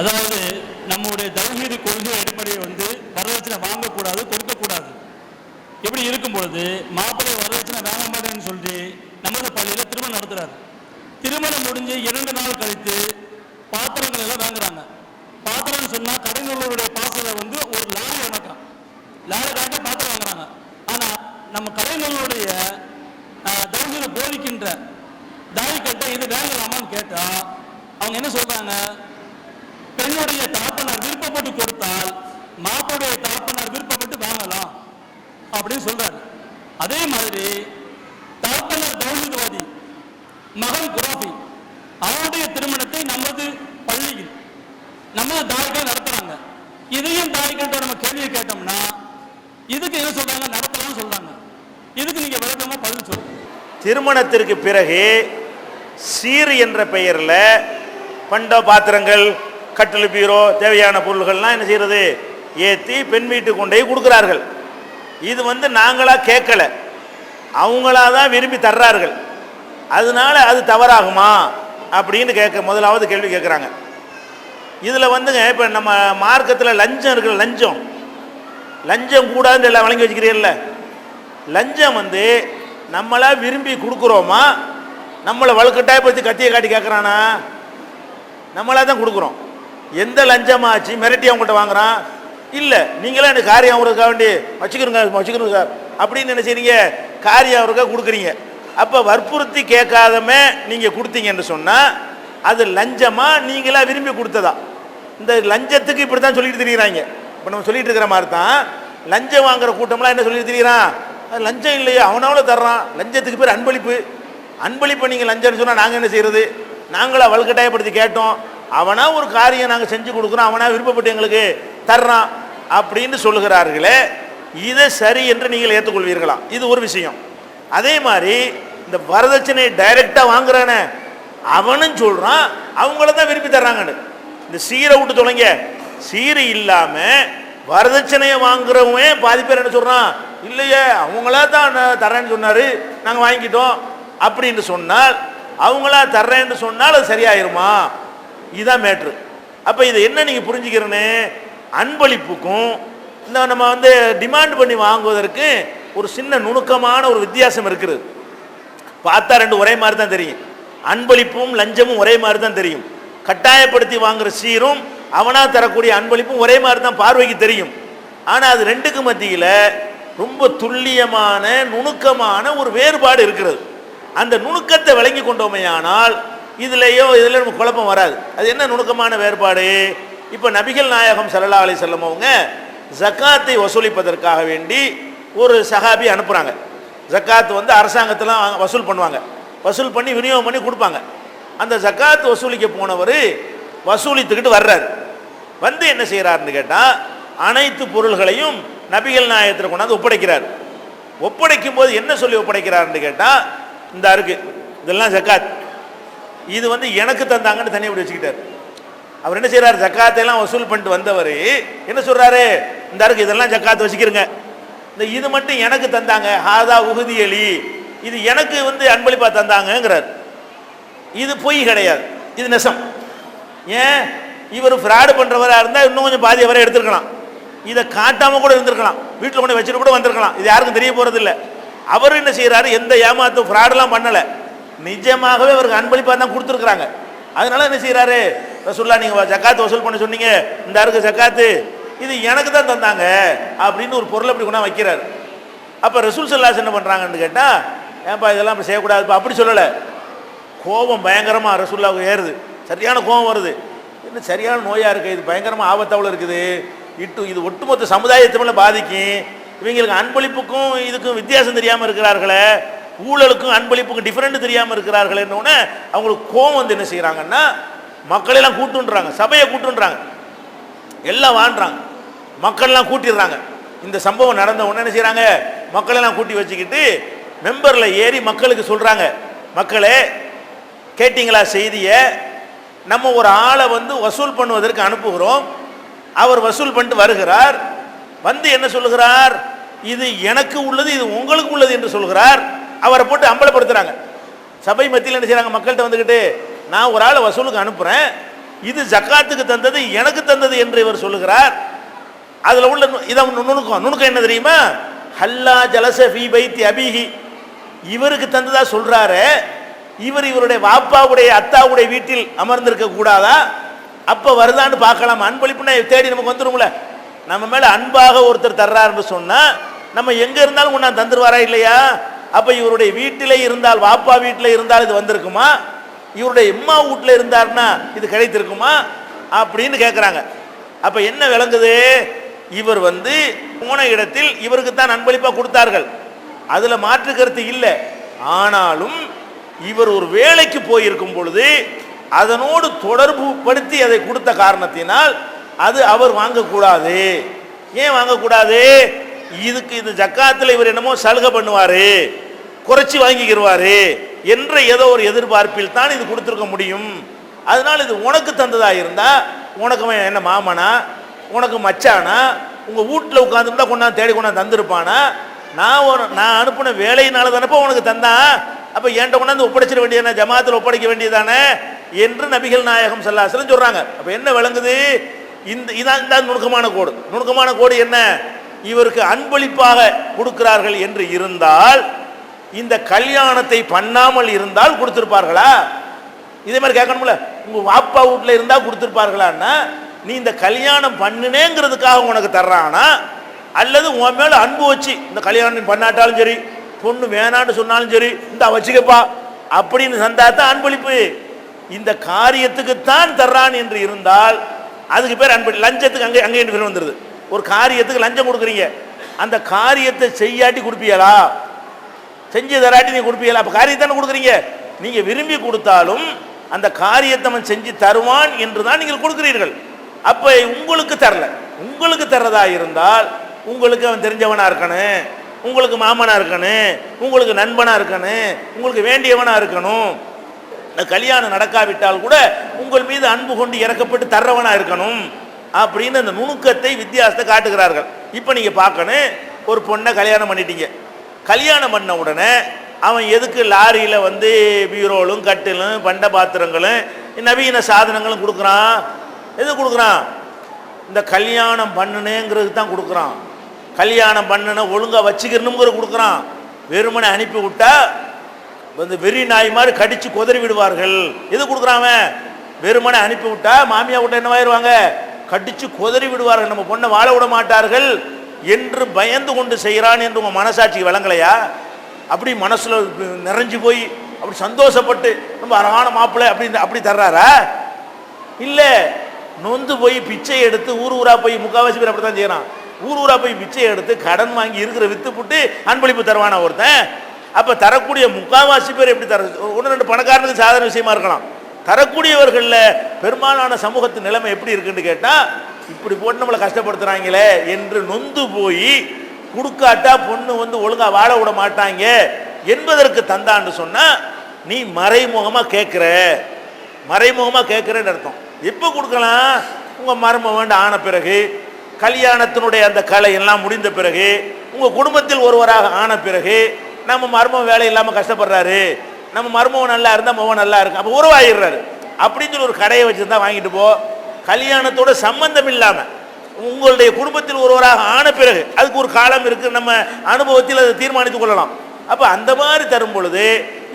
அதாவது நம்முடைய தௌஹீது கொள்கை அடிப்படையை வந்து வரதட்சணை வாங்கக்கூடாது கொடுக்கக்கூடாது. இப்படி இருக்கும் பொழுது மாப்பிள்ளை வரதட்சணை வாங்க மாட்டேன்னு சொல்லி நமது பள்ளியில் திருமணம் நடத்துறாரு. திருமணம் முடிஞ்சு இரண்டு நாள் கழித்து பாத்திரங்கள் எல்லாம் வாங்குறாங்க. பாத்திரம்னு சொன்னா கடைநூலருடைய பாசலை வந்து ஒரு லாரி வணக்கம் லாரி கணக்காக பாத்திரம் வாங்குறாங்க. ஆனா நம்ம கடைநூலருடைய தௌஹீது போதிக்கின்ற தாய்கிட்ட இது வாங்கலாமான்னு கேட்டா அவங்க என்ன சொல்றாங்க? பெண்ணுடைய தகப்பனார் விருப்பப்பட்டு கொடுத்தால் மாப்பிடைய தகப்பனார் விருப்பப்பட்டு வாங்கலாம் அப்படின்னு சொல்றாரு. அதே மாதிரி தகப்பனார் தௌஹீத்வாதி மகன் குராஃபி அவருடைய திருமணத்தை நமது பள்ளியில் நம்ம தாய்கள் நடத்துறாங்க. இதையும் தாய்கள்கிட்ட நம்ம கேள்வி கேட்டோம்னா இதுக்கு என்ன சொல்றாங்க? நடத்தலாம்னு சொல்றாங்க. இதுக்கு நீங்க விளக்கமா பதில் சொல்லுங்க. திருமணத்திற்கு பிறகு சீர் என்ற பெயரில் பண்ட பாத்திரங்கள் கட்டில் பீரோ தேவையான பொருள்கள்லாம் என்ன செய்கிறது ஏற்றி பெண் வீட்டு கொண்டு போய் கொடுக்குறார்கள். இது வந்து நாங்களாக கேட்கலை. அவங்களா தான் விரும்பி தர்றார்கள். அதனால அது தவறாகுமா? அப்படின்னு கேட்க முதலாவது கேள்வி கேட்குறாங்க. இதில் வந்துங்க இப்போ நம்ம மார்க்கத்தில் லஞ்சம் இருக்குல்ல லஞ்சம். லஞ்சம் கூடாதுன்னு எல்லாம் வழங்கி வச்சுக்கிறீல்ல லஞ்சம் வந்து நம்மளா விரும்பி கொடுக்குறோமா? நம்மளை வலுக்கட்டாயப்படுத்தி கத்தியை காட்டி கேட்குறானா? நம்மளா தான் கொடுக்குறோம். எந்த லஞ்சமாச்சு மிரட்டி அவங்கள்ட்ட வாங்குறான். இல்லை நீங்களாம் எனக்கு காரியம் அவருக்காக வேண்டி வச்சுக்கிறோங்க வச்சுக்கிறோங்க சார். அப்படின்னு என்ன செய்றீங்க காரியம் அவருக்காக கொடுக்குறீங்க. அப்போ வற்புறுத்தி கேட்காதமே நீங்கள் கொடுத்தீங்கன்னு சொன்னால் அது லஞ்சமாக நீங்களா விரும்பி கொடுத்ததா? இந்த லஞ்சத்துக்கு இப்படி தான் சொல்லிட்டு திரியிறாங்க. இப்போ நம்ம சொல்லிட்டு இருக்கிற மாதிரி தான் லஞ்சம் வாங்குற கூட்டம்லாம் என்ன சொல்லிட்டு தெரிகிறான் அது லஞ்சம் இல்லையா அவனாவில் தர்றான். லஞ்சத்துக்கு பேர் அன்பளிப்பு. அன்பளிப்பு நீங்கள் லஞ்சம்னு சொன்னால் நாங்கள் என்ன செய்கிறது நாங்களாக வலுக்கட்டாயப்படுத்தி கேட்டோம். அவனா ஒரு காரியம் நாங்கள் செஞ்சு கொடுக்குறோம் அவனா விருப்பப்பட்டு எங்களுக்கு தர்றான் அப்படின்னு சொல்லுகிறார்களே இதை சரி என்று நீங்கள் ஏற்றுக்கொள்வீர்களாம் இது ஒரு விஷயம். அதே மாதிரி இந்த வரதட்சணை டைரக்டாக வாங்குறானே அவனும் சொல்கிறான் அவங்கள தான் விரும்பி தர்றாங்கன்னு. இந்த சீரை விட்டு தொலைங்க. சீரை இல்லாமல் வரதட்சணையை வாங்குறவன் பாதி பேர் என்ன சொல்கிறான் இல்லையே அவங்களா தான் நான் தரேன்னு சொன்னார் நாங்கள் வாங்கிக்கிட்டோம் அப்படின்னு சொன்னால் அவங்களா தர்றேன்னு சொன்னால் அது சரியாயிருமா? இதுதான் மேட்ரு அப்போ இதை என்ன நீங்கள் புரிஞ்சுக்கிறேன்னு அன்பளிப்புக்கும் இந்த நம்ம வந்து டிமாண்ட் பண்ணி வாங்குவதற்கு ஒரு சின்ன நுணுக்கமான ஒரு வித்தியாசம் இருக்குது. பார்த்தா ரெண்டு ஒரே மாதிரி தான் தெரியும். அன்பளிப்பும் லஞ்சமும் ஒரே மாதிரி தான் தெரியும். கட்டாயப்படுத்தி வாங்குற சீரும் அவனாக தரக்கூடிய அன்பளிப்பும் ஒரே மாதிரி தான் பார்வைக்கு தெரியும். ஆனால் அது ரெண்டுக்கு மத்தியில் ரொம்ப துல்லியமான நுணுக்கமான ஒரு வேறுபாடு இருக்கிறது. அந்த நுணுக்கத்தை விளங்கி கொண்டோமையானால் இதுலேயோ இதில் நமக்கு குழப்பம் வராது. அது என்ன நுணுக்கமான வேறுபாடு? இப்போ நபிகள் நாயகம் சல்லா அலி வஸல்லம் அவங்க ஜக்காத்தை வசூலிப்பதற்காக வேண்டி ஒரு சஹாபி அனுப்புகிறாங்க ஜக்காத்து வந்து அரசாங்கத்தெலாம் வசூல் பண்ணுவாங்க. வசூல் பண்ணி விநியோகம் பண்ணி கொடுப்பாங்க. அந்த ஜக்காத்து வசூலிக்க போனவர் வசூலித்துக்கிட்டு வர்றாரு. வந்து என்ன செய்கிறாருன்னு கேட்டால் அனைத்து பொருள்களையும் நபிகள் நாயகத்தில் கொண்டாந்து ஒப்படைக்கிறார். ஒப்படைக்கும் போது என்ன சொல்லி ஒப்படைக்கிறாருன்னு கேட்டால் இந்த அருக்கு இதெல்லாம் ஜக்காத். இது வந்து எனக்கு தந்தாங்கன்னு தனியாக இப்படி வச்சுக்கிட்டார். அவர் என்ன செய்கிறார் ஜக்காத்தையெல்லாம் வசூல் பண்ணிட்டு வந்தவர் என்ன சொல்றாரு? இந்த அருக்கு இதெல்லாம் ஜக்காத்து வச்சுக்கிறங்க இந்த இது மட்டும் எனக்கு தந்தாங்க. ஹாதா உகுதியலி இது எனக்கு வந்து அன்பளிப்பா தந்தாங்கங்கிறார். இது பொய் கிடையாது. இது நெசம். ஏன்? இவர் ஃப்ராடு பண்ணுறவராக இருந்தால் இன்னும் கொஞ்சம் பாதி வரை எடுத்துருக்கலாம். இதை காட்டாமல் கூட இருந்திருக்கலாம். வீட்டில் கொண்டு வச்சுட்டு கூட வந்திருக்கலாம். இது யாருக்கும் தெரிய போகிறதில்ல அவர் என்ன செய்கிறாரு எந்த ஏமாத்தும் ஃப்ராடெலாம் பண்ணலை. நிஜமாகவே அவருக்கு அன்பளிப்பாக தான் கொடுத்துருக்குறாங்க. அதனால என்ன செய்கிறாரு ரசுல்லா நீங்கள் ஜக்காத்து வசூல் பண்ண சொன்னீங்க. இந்த அருக்கு ஜக்காத்து. இது எனக்கு தான் தந்தாங்க. அப்படின்னு ஒரு பொருளை அப்படி கொண்டா வைக்கிறாரு. அப்போ ரசூல் சல்லாஸ் என்ன பண்ணுறாங்கன்னு கேட்டால் ஏன்பா இதெல்லாம் அப்படி செய்யக்கூடாதுப்பா அப்படி சொல்லலை. கோபம் பயங்கரமாக ரசூல்லாவுக்கு ஏறுது. சரியான கோபம் வருது. இன்னும் சரியான நோயாக இருக்குது இது பயங்கரமாக ஆபத்தாவில் இருக்குது. இட்டு இது ஒட்டுமொத்த சமுதாயத்தை மேலே பாதிக்கும். இவங்களுக்கு அன்பளிப்புக்கும் இதுக்கும் வித்தியாசம் தெரியாமல் இருக்கிறார்களே. ஊழலுக்கும் அன்பளிப்புக்கும் டிஃப்ரெண்ட் தெரியாமல் இருக்கிறார்களேன்னு அவங்களுக்கு கோபம் வந்து என்ன செய்கிறாங்கன்னா மக்களெல்லாம் கூட்டுன்றாங்க சபையை கூட்டுன்றாங்க. எல்லாம் வாழ்றாங்க. மக்கள்லாம் கூட்டிடுறாங்க. இந்த சம்பவம் நடந்த உடனே என்ன செய்கிறாங்க மக்களெல்லாம் கூட்டி வச்சுக்கிட்டு மெம்பரில் ஏறி மக்களுக்கு சொல்கிறாங்க மக்களே கேட்டிங்களா செய்தியை? நம்ம ஒரு ஆளை வந்து வசூல் பண்ணுவதற்கு அனுப்புகிறோம். அவர் வசூல் பண்ணிட்டு வருகிறார். வந்து என்ன சொல்லுகிறார்? இது எனக்கு உள்ளது இது உங்களுக்கு உள்ளது என்று சொல்கிறார். அவரை போட்டு அம்பலப்படுத்துகிறாங்க சபை மத்தியில் என்ன செய்கிறாங்க மக்கள்கிட்ட வந்துக்கிட்டு நான் ஒரு ஆளை வசூலுக்கு அனுப்புகிறேன் இது ஜக்காத்துக்கு தந்தது எனக்கு தந்தது என்று இவர் சொல்லுகிறார். அதுல உள்ள இதை நுணுக்கம். நுணுக்கம் என்ன தெரியுமா? ஹல்லா ஜலச ஃபீ பைத்தி அபிஹி. இவருக்கு தந்ததா சொல்றாரு. இவர் இவருடைய வாப்பாவுடைய அத்தாவுடைய வீட்டில் அமர்ந்திருக்க கூடாதா? அப்ப வருதான்னு பார்க்கலாம். அன்பளிப்புனா தேடி நமக்கு வந்துடும்ல நம்ம மேல அன்பாக ஒருத்தர் தர்றாருன்னு சொன்னா நம்ம எங்க இருந்தாலும் கொண்டாந்து தந்துருவாரா இல்லையா? அப்போ இவருடைய வீட்டிலே இருந்தால் வாப்பா வீட்டில் இருந்தால் இது வந்திருக்குமா? இவருடைய எம்மா வீட்டில் இருந்தார்னா இது கிடைத்திருக்குமா? அப்படின்னு கேட்குறாங்க அப்போ என்ன விளங்குது? இவர் வந்து போன இடத்தில் இவருக்கு தான் அன்பளிப்பாக கொடுத்தார்கள். அதில் மாற்று கருத்து இல்லை. ஆனாலும் இவர் ஒரு வேலைக்கு போயிருக்கும் பொழுது அதனோடு தொடர்பு படுத்தி அதை கொடுத்த காரணத்தினால் அது அவர் வாங்கக்கூடாது. ஏன் வாங்கக்கூடாது? இதுக்கு இந்த ஜக்காத்தில் இவர் என்னமோ சலுகை பண்ணுவாரு குறைச்சி வாங்கிக்கிடுவாரு என்ற ஏதோ ஒரு எதிர்பார்ப்பில் தான் இது கொடுத்துருக்க முடியும். அதனால் இது உனக்கு தந்ததாக இருந்தால் உனக்கு என்ன மாமனா உனக்கு மச்சானா உங்கள் வீட்டில் உட்காந்துருந்தா கொண்டாந்து தேடி கொண்டாந்து தந்திருப்பானா? நான் ஒரு நான் அனுப்பின வேலையினால தானப்போ உனக்கு தந்தான் அப்போ என்கிட்ட கொண்டாந்து ஒப்படைச்சிட வேண்டியதானே ஜமாத்தில் ஒப்படைக்க வேண்டியதானே என்று நபிகள் நாயகம் சல்லாசலம் சொல்கிறாங்க அப்போ என்ன விளங்குது? இந்த இதான் இந்த நுணுக்கமான கோடு. நுணுக்கமான கோடு என்ன? இவருக்கு அன்பளிப்பாக கொடுக்கிறார்கள் என்று இருந்தால் இந்த கல்யாணத்தை பண்ணாமல் இருந்தால் கொடுத்திருப்பார்களா? இதே மாதிரி கேட்கணும்ல உங்க வாப்பா வீட்டில் இருந்தால் கொடுத்திருப்பார்களான்னா நீ இந்த கல்யாணம் பண்ணுனேங்கிறதுக்காக உனக்கு தர்றானா? அல்லது உன் மேல அன்பு வச்சு இந்த கல்யாணம் பண்ணாட்டாலும் சரி பொண்ணு வேணான்னு சொன்னாலும் சரி இந்த வச்சுக்கப்பா அப்படின்னு தந்தா தான் அன்பளிப்பு. இந்த காரியத்துக்குத்தான் தர்றான் என்று இருந்தால் அதுக்கு பேர் அன்பு லஞ்சத்துக்கு அங்கே அங்கே பேர் வந்துருது. ஒரு காரியத்துக்கு லஞ்சம் கொடுக்குறீங்க. அந்த காரியத்தை செய்யாட்டி கொடுப்பீங்களா செஞ்சு தராட்டி நீ கொடுப்பீங்களா அப்போ காரியத்தானே கொடுக்குறீங்க. நீங்கள் விரும்பி கொடுத்தாலும் அந்த காரியத்தை அவன் செஞ்சு தருவான் என்று தான் நீங்கள் கொடுக்குறீர்கள். அப்போ உங்களுக்கு தரல. உங்களுக்கு தர்றதா இருந்தால் உங்களுக்கு அவன் தெரிஞ்சவனா இருக்கணும் உங்களுக்கு மாமனா இருக்கணும் உங்களுக்கு நண்பனா இருக்கணும் உங்களுக்கு வேண்டியவனா இருக்கணும் இந்த கல்யாணம் நடக்காவிட்டால் கூட உங்கள் மீது அன்பு கொண்டு இறக்கப்பட்டு தர்றவனா இருக்கணும். அப்படின்னு அந்த நுணுக்கத்தை வித்தியாசத்தை காட்டுகிறார்கள். இப்போ நீங்கள் பார்க்கணும் ஒரு பொண்ணை கல்யாணம் பண்ணிட்டீங்க. கல்யாணம் பண்ண உடனே அவன் எதுக்கு லாரியில் வந்து பீரோலும் கட்டிலும் பண்ட பாத்திரங்களும் நவீன சாதனங்களும் கொடுக்குறான்? எது கொடுக்குறான்? இந்த கல்யாணம் பண்ணுனேங்கிறது தான் கொடுக்குறான். கல்யாணம் பண்ணுன ஒழுங்காக வச்சுக்கணுங்கிறது கொடுக்குறான். வெறுமனை அனுப்பி விட்டா வந்து வெறி நாய் மாதிரி கடித்து குதறி விடுவார்கள். எது கொடுக்குறான் அவன்? வெறுமனை அனுப்பி விட்டா மாமியா விட்ட என்னவாயிருவாங்க கடிச்சு குதறி விடுவார்கள். நம்ம பொண்ணை வாழ விட மாட்டார்கள் என்று பயந்து கொண்டு செய்கிறான் என்று உங்கள் மனசாட்சி விளங்கலையா? அப்படி மனசில் நிறைஞ்சு போய் அப்படி சந்தோஷப்பட்டு ரொம்ப அழகான மாப்பிள்ளை அப்படி அப்படி தர்றாரா? இல்லை நொந்து போய் பிச்சை எடுத்து ஊர் ஊரா போய் முக்காவாசி பேர் அப்படி தான் செய்கிறான் ஊர் ஊரா போய் பிச்சை எடுத்து கடன் வாங்கி இருக்கிற வித்து புட்டு அன்பளிப்பு தருவானா ஒருத்தன்? அப்போ தரக்கூடிய முக்காவாசி பேர் எப்படி தர ஒன்று ரெண்டு பணக்காரனுக்கு சாதாரண விஷயமா இருக்கலாம். தரக்கூடியவர்களில் பெரும்பாலான சமூகத்து நிலைமை எப்படி இருக்குன்னு கேட்டால் இப்படி போட்டு நம்மளை கஷ்டப்படுத்துகிறாங்களே என்று நொந்து போய் கொடுக்காட்டா பொண்ணு வந்து ஒழுங்காக வாழ விட மாட்டாங்க என்பதற்கு தந்தான்னு சொன்னால் நீ மறைமுகமாக கேட்குற மறைமுகமாக கேட்குறேன்னு அர்த்தம். எப்போ கொடுக்கலாம்? உங்கள் மருமகன் ஆன பிறகு கல்யாணத்தினுடைய அந்த கலை எல்லாம் முடிந்த பிறகு உங்கள் குடும்பத்தில் ஒருவராக ஆன பிறகு நம்ம மர்மம் வேலை இல்லாமல் கஷ்டப்படுறாரு. நம்ம மருமகன் நல்லா இருந்தால் மகன் நல்லா இருக்கும் அப்போ உருவாகிடுறாரு அப்படின்னு சொல்லி ஒரு கடையை வச்சுருந்தா வாங்கிட்டு போ. கல்யாணத்தோட சம்பந்தம் இல்லாமல் உங்களுடைய குடும்பத்தில் ஒருவராக ஆன பிறகு அதுக்கு ஒரு காலம் இருக்குது நம்ம அனுபவத்தில் அதை தீர்மானித்துக் கொள்ளலாம். அப்போ அந்த மாதிரி தரும் பொழுது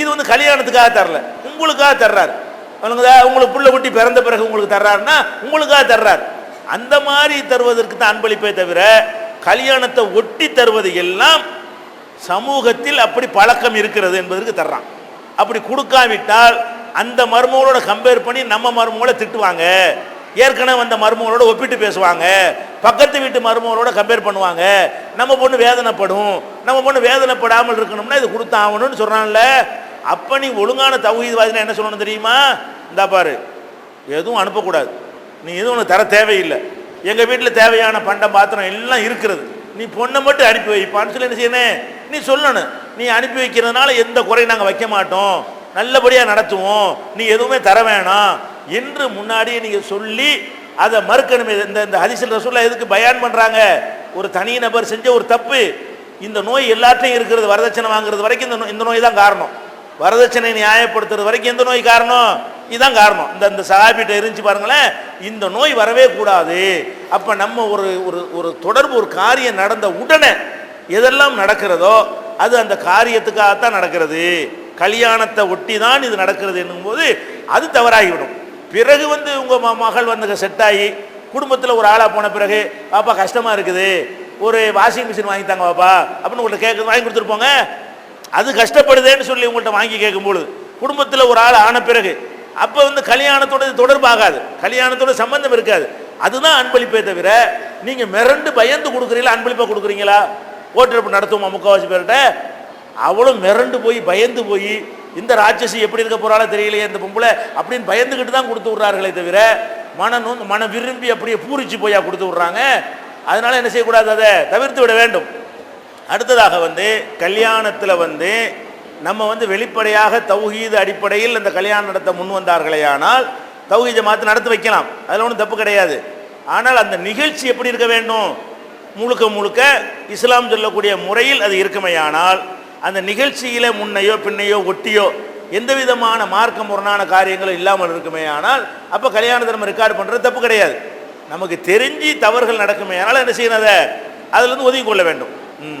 இது வந்து கல்யாணத்துக்காக தரல. உங்களுக்காக தர்றாரு. அவனுங்க உங்களுக்கு புள்ள குட்டி பிறந்த பிறகு உங்களுக்கு தர்றாருன்னா உங்களுக்காக தர்றாரு. அந்த மாதிரி தருவதற்கு தான் அன்பளிப்பே தவிர கல்யாணத்தை ஒட்டி தருவது எல்லாம் சமூகத்தில் அப்படி பழக்கம் இருக்கிறது என்பதற்கு தர்றான். அப்படி கொடுக்காவிட்டால் அந்த மருமகளோட கம்பேர் பண்ணி நம்ம மருமகளை திட்டுவாங்க. ஏற்கனவே வந்த மருமகளோட ஒப்பிட்டு பேசுவாங்க. பக்கத்து வீட்டு மருமகளோட கம்பேர் பண்ணுவாங்க. நம்ம பொண்ணு வேதனைப்படும். நம்ம பொண்ணு வேதனைப்படாமல் இருக்கணும்னா இது கொடுத்தாகணும்னு சொல்கிறான்ல அப்போ நீ ஒழுங்கான தகுதிவாதினா என்ன சொல்லணும் தெரியுமா? இந்தா பாரு. எதுவும் அனுப்பக்கூடாது. நீ எதுவும் ஒன்று தர தேவையில்லை. எங்கள் வீட்டில் தேவையான பண்டம் பாத்திரம் எல்லாம் இருக்கிறது. நீ பொண்ணை மட்டும் அனுப்பி வைப்பான்னு சொல்லி என்ன செய்யணும்? நீ சொல்லணும். நீ அனுப்பி வைக்கிறதுனால எந்த குறையும் நாங்கள் வைக்க மாட்டோம். நல்லபடியாக நடத்துவோம். நீ எதுவுமே தர வேணாம். என்று முன்னாடியே நீங்கள் சொல்லி அதை மறுக்கணுமே. இந்த இந்த ஹரிசல் ரசூல்லா எதுக்கு பயான் பண்ணுறாங்க ஒரு தனி நபர் செஞ்ச ஒரு தப்பு இந்த நோய் எல்லாத்தையும் இருக்கிறது வரதட்சணை வாங்குறது வரைக்கும் இந்த நோய் இந்த நோய் தான் காரணம். வரதட்சணை நியாயப்படுத்துறது வரைக்கும் எந்த நோய் காரணம்? இதுதான் காரணம். இந்த இந்த சகாபிட்ட இருந்துச்சு பாருங்களேன் இந்த நோய் வரவே கூடாது. அப்போ நம்ம ஒரு ஒரு ஒரு தொடர்பு ஒரு காரியம் நடந்த உடனே எதெல்லாம் நடக்கிறதோ அது அந்த காரியத்துக்காகத்தான் நடக்கிறது. கல்யாணத்தை ஒட்டி தான் இது நடக்கிறது என்னும்போது அது தவறாகிவிடும். பிறகு வந்து உங்கள் மகள் வந்து செட் ஆகி குடும்பத்தில் ஒரு ஆளாக போன பிறகு பாப்பா கஷ்டமாக இருக்குது. ஒரு வாஷிங் மிஷின் வாங்கி தாங்க பாப்பா. அப்படின்னு உங்கள்கிட்ட கேட்க வாங்கி கொடுத்துருப்போங்க. அது கஷ்டப்படுதேன்னு சொல்லி உங்கள்கிட்ட வாங்கி கேட்கும்பொழுது குடும்பத்தில் ஒரு ஆள் ஆன பிறகு அப்போ வந்து கல்யாணத்தோட இது தொடர்பாகாது கல்யாணத்தோட சம்பந்தம் இருக்காது. அதுதான் அன்பளிப்பே தவிர நீங்கள் மிரண்டு பயந்து கொடுக்குறீங்களா அன்பளிப்பாக கொடுக்குறீங்களா? ஓட்டெடுப்பு நடத்துவோமா முக்கால்வாசி பேர்கிட்ட? அவளும் மிரண்டு போய் பயந்து போய் இந்த ராட்சசி எப்படி இருக்க போறாளோ தெரியலையே இந்த பொம்பளை அப்படின்னு பயந்துக்கிட்டு தான் கொடுத்து விட்றார்களே தவிர மன நோ மன விரும்பி அப்படியே பூரிச்சு போயா கொடுத்து விட்றாங்க. அதனால என்ன செய்யக்கூடாது அதை தவிர்த்து விட வேண்டும். அடுத்ததாக வந்து கல்யாணத்தில் வந்து நம்ம வந்து வெளிப்படையாக தௌஹீது அடிப்படையில் அந்த கல்யாணம் நடத்த முன் வந்தார்களேயானால் தௌஹீத் மாற்றி நடத்தி வைக்கலாம். அதில் ஒன்றும் தப்பு கிடையாது. ஆனால் அந்த நிகழ்ச்சி எப்படி இருக்க வேண்டும்? முழுக்க முழுக்க இஸ்லாம் சொல்லக்கூடிய முறையில் அது இருக்குமையானால் அந்த நிகழ்ச்சியில முன்னையோ பின்னையோ ஒட்டியோ எந்த விதமான மார்க்க முரணான காரியங்களும் இல்லாமல் இருக்குமே ஆனால் அப்போ கல்யாணத்தை நம்ம ரெக்கார்டு பண்ணுறது தப்பு கிடையாது. நமக்கு தெரிஞ்சு தவறுகள் நடக்குமே ஆனால் என்ன செய்யணும் அதை? அதுலேருந்து ஒதுங்கி கொள்ள வேண்டும். ம்.